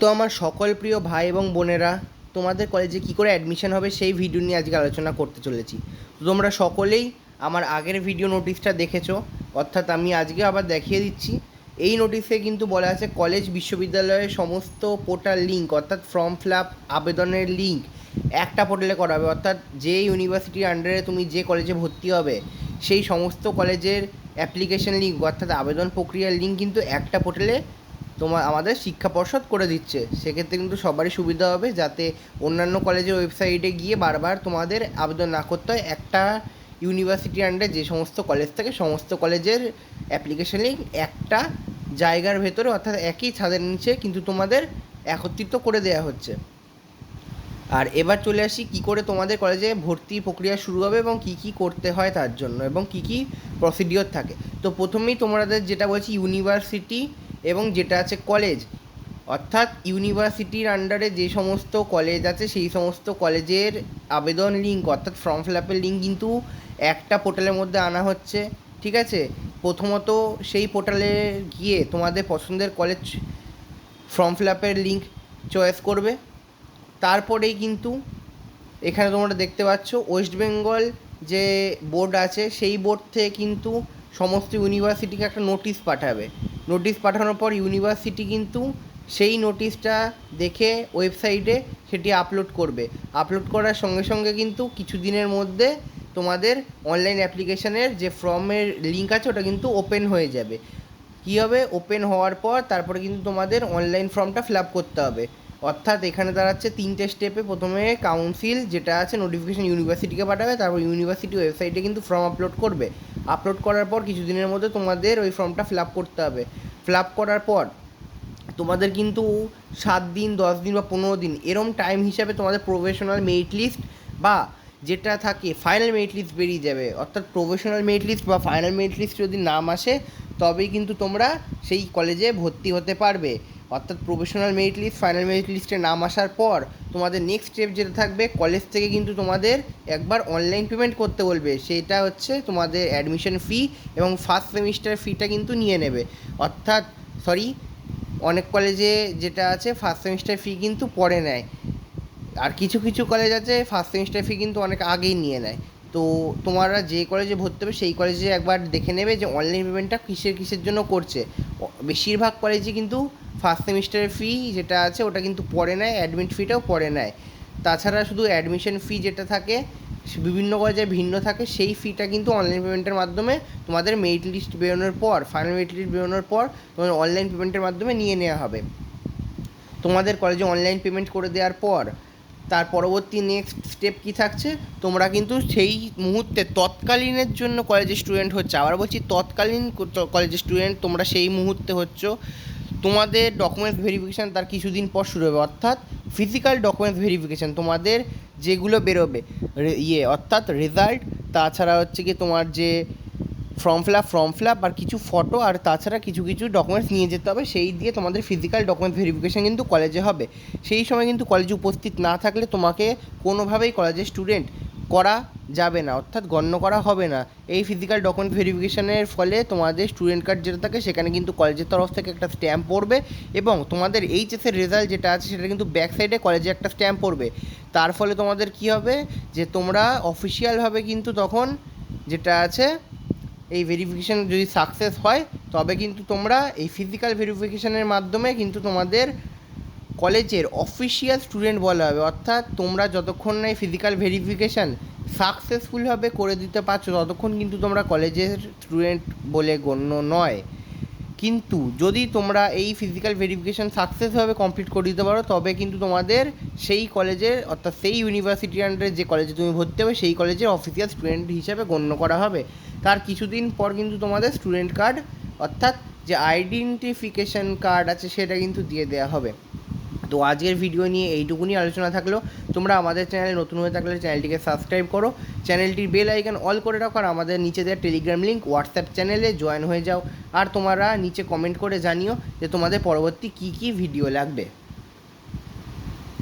তো আমার সকল প্রিয় ভাই এবং বোনেরা, তোমাদের কলেজে কী করে অ্যাডমিশন হবে সেই ভিডিও নিয়ে আজকে আলোচনা করতে চলেছি। তো তোমরা সকলেই আমার আগের ভিডিও নোটিশটা দেখেছ, অর্থাৎ আমি আজকে আবার দেখিয়ে দিচ্ছি। এই নোটিশে কিন্তু বলা আছে কলেজ বিশ্ববিদ্যালয়ের সমস্ত পোর্টাল লিঙ্ক অর্থাৎ ফর্ম ফিল আপ আবেদনের লিঙ্ক একটা পোর্টালে করা হবে। অর্থাৎ যে ইউনিভার্সিটির আন্ডারে তুমি যে কলেজে ভর্তি হবে, সেই সমস্ত কলেজের অ্যাপ্লিকেশন লিঙ্ক অর্থাৎ আবেদন প্রক্রিয়ার লিঙ্ক কিন্তু একটা পোর্টালে তোমার, আমাদের শিক্ষা পর্ষদ করে দিচ্ছে। সেক্ষেত্রে কিন্তু সবারই সুবিধা হবে যাতে অন্যান্য কলেজের ওয়েবসাইটে গিয়ে বারবার তোমাদের আবেদন না করতে হয়। একটা ইউনিভার্সিটি আন্ডারে যে সমস্ত কলেজ থাকে, সমস্ত কলেজের অ্যাপ্লিকেশন লিঙ্ক একটা জায়গার ভেতরে অর্থাৎ একই ছাদের নিচে কিন্তু তোমাদের একত্রিত করে দেওয়া হচ্ছে। আর এবার চলে আসি কি করে তোমাদের কলেজে ভর্তি প্রক্রিয়া শুরু হবে এবং কি কি করতে হয় তার জন্য এবং কি কি প্রসিডিওর থাকে। তো প্রথমেই তোমাদের যেটা বলছি ইউনিভার্সিটি এবং যেটা আছে কলেজ অর্থাৎ ইউনিভার্সিটির আন্ডারে যে সমস্ত কলেজ আছে, সেই সমস্ত কলেজের আবেদন লিঙ্ক অর্থাৎ ফর্ম ফিল আপের লিঙ্ক কিন্তু একটা পোর্টালের মধ্যে আনা হচ্ছে, ঠিক আছে? প্রথমত সেই পোর্টালে গিয়ে তোমাদের পছন্দের কলেজ ফর্ম ফিল আপের লিঙ্ক চয়েস করবে। তারপরেই কিন্তু এখানে তোমরা দেখতে পাচ্ছ ওয়েস্ট বেঙ্গল যে বোর্ড আছে, সেই বোর্ড থেকে কিন্তু সমস্ত ইউনিভার্সিটিকে একটা নোটিশ পাঠাবে। নোটিশ পাঠানোর পর ইউনিভার্সিটি কিন্তু সেই নোটিশটা দেখে ওয়েবসাইটে সেটি আপলোড করবে। আপলোড করার সঙ্গে সঙ্গে কিন্তু কিছু দিনের মধ্যে তোমাদের অনলাইন অ্যাপ্লিকেশনের যে ফর্মের লিঙ্ক আছে, ওটা কিন্তু ওপেন হয়ে যাবে। কী হবে ওপেন হওয়ার পর তারপরে কিন্তু তোমাদের অনলাইন ফর্মটা ফিল আপ করতে হবে। অর্থাৎ এখানে দাঁড়াচ্ছে তিনটে স্টেপে প্রথমে কাউন্সিল যেটা আছে, নোটিফিকেশান ইউনিভার্সিটিকে পাঠাবে, তারপর ইউনিভার্সিটি ওয়েবসাইটে কিন্তু ফর্ম আপলোড করবে। আপলোড করার পর কিছুদিনের মধ্যে তোমাদের ওই ফর্মটা ফিল আপ করতে হবে। ফিল আপ করার পর তোমাদের কিন্তু সাত দিন, দশ দিন বা পনেরো দিন এরম টাইম হিসাবে তোমাদের প্রফেশনাল মেরিট লিস্ট বা যেটা থাকে ফাইনাল মেরিট লিস্ট বেরিয়ে যাবে। অর্থাৎ প্রফেশনাল মেরিট লিস্ট বা ফাইনাল মেরিট লিস্ট যদি নাম আসে, তবেই কিন্তু তোমরা সেই কলেজে ভর্তি হতে পারবে। অর্থাৎ professional merit list, final merit লিস্টে নাম আসার পর তোমাদের নেক্সট স্টেপ যেটা থাকবে কলেজ থেকে কিন্তু তোমাদের একবার অনলাইন পেমেন্ট করতে বলবে। সেটা হচ্ছে তোমাদের অ্যাডমিশন ফি এবং ফার্স্ট সেমিস্টার ফিটা কিন্তু নিয়ে নেবে। অর্থাৎ সরি অনেক কলেজে যেটা আছে ফার্স্ট সেমিস্টার ফি কিন্তু পরে নেয়। আর কিছু কিছু কলেজ আছে ফার্স্ট সেমিস্টার ফি কিন্তু অনেক আগেই নিয়ে নেয়। তো তোমরা যে কলেজে ভর্তি হবে, সেই কলেজে একবার দেখে নেবে যে অনলাইন পেমেন্টটা কিসের কিসের জন্য করছে। বেশিরভাগ কলেজে কিন্তু ফার্স্ট সেমিস্টারের ফি যেটা আছে, ওটা কিন্তু পরে নেয় অ্যাডমিট ফিটাও পরে নেয়। তাছাড়া শুধু অ্যাডমিশন ফি যেটা থাকে, বিভিন্ন কলেজে ভিন্ন থাকে, সেই ফিটা কিন্তু অনলাইন পেমেন্টের মাধ্যমে তোমাদের মেরিট লিস্ট বেরোনোর পর ফাইনাল মেরিট লিস্ট বেরোনোর পর, তোমাদের অনলাইন পেমেন্টের মাধ্যমে নিয়ে নেওয়া হবে। তোমাদের কলেজে অনলাইন পেমেন্ট করে দেওয়ার পর, তার পরবর্তী নেক্সট স্টেপ কী থাকছে? তোমরা কিন্তু সেই মুহূর্তে তৎকালীনের জন্য কলেজের স্টুডেন্ট হচ্ছে। আবার বলছি তৎকালীন কলেজের স্টুডেন্ট তোমরা সেই মুহূর্তে হচ্ছ। তোমাদের ডকুমেন্টস ভেরিফিকেশান তার কিছুদিন পর শুরু হবে, অর্থাৎ ফিজিক্যাল ডকুমেন্টস ভেরিফিকেশান তোমাদের যেগুলো বেরোবে ইয়ে অর্থাৎ রেজাল্ট তাছাড়া হচ্ছে কি তোমার যে form fill up form fill up আর কিছু ফটো আর তাছাড়া কিছু কিছু ডকুমেন্টস নিয়ে যেতে হবে, সেই দিয়ে তোমাদের ফিজিক্যাল ডকুমেন্ট ভেরিফিকেশান কিন্তু কলেজে হবে। সেই সময় কিন্তু কলেজে উপস্থিত না থাকলে তোমাকে কোনোভাবেই কলেজের স্টুডেন্ট করা যাবে না, অর্থাৎ গণ্য করা হবে না। এই ফিজিক্যাল ডকুমেন্ট ভেরিফিকেশনের ফলে তোমাদের স্টুডেন্ট কার্ড যেটা থাকে, সেখানে কিন্তু কলেজের তরফ থেকে একটা স্ট্যাম্প পড়বে এবং তোমাদের এইচএসের রেজাল্ট যেটা আছে, সেটা কিন্তু ব্যাক সাইডে কলেজে একটা স্ট্যাম্প পড়বে। তার ফলে তোমাদের কি হবে? যে তোমরা অফিসিয়ালভাবে কিন্তু তখন যেটা আছে, এই ভেরিফিকেশান যদি সাকসেস হয়, তবে কিন্তু তোমরা এই ফিজিক্যাল ভেরিফিকেশানের মাধ্যমে কিন্তু তোমাদের কলেজের অফিসিয়াল স্টুডেন্ট বলা হবে। অর্থাৎ তোমরা যতক্ষণ না ফিজিক্যাল ভেরিফিকেশান সাকসেসফুলভাবে করে দিতে পারছ, ততক্ষণ কিন্তু তোমরা কলেজের স্টুডেন্ট বলে গণ্য নয়। কিন্তু যদি তোমরা এই ফিজিক্যাল ভেরিফিকেশান সাকসেসভাবে কমপ্লিট করে দিতে পারো, তবে কিন্তু তোমাদের সেই কলেজের, অর্থাৎ সেই ইউনিভার্সিটির আন্ডারে যে কলেজে তুমি ভর্তি হবে, সেই কলেজের অফিসিয়াল স্টুডেন্ট হিসাবে গণ্য করা হবে। তার কিছুদিন পর কিন্তু তোমাদের স্টুডেন্ট কার্ড অর্থাৎ যে আইডেন্টিফিকেশন কার্ড আছে, সেটা কিন্তু দিয়ে দেওয়া হবে। তো আজকের ভিডিও নিয়ে এইটুকুনি আলোচনা থাকল। তোমরা আমাদের চ্যানেলে নতুন হয়ে থাকলে চ্যানেলটিকে সাবস্ক্রাইব করো। চ্যানেলটির বেল আইকন অল করে রাখো আর আমাদের নিচে দেওয়া টেলিগ্রাম লিঙ্ক হোয়াটসঅ্যাপ চ্যানেলে জয়েন হয়ে যাও। আর তোমরা নিচে কমেন্ট করে জানিও যে তোমাদের পরবর্তী কী কী ভিডিও লাগবে।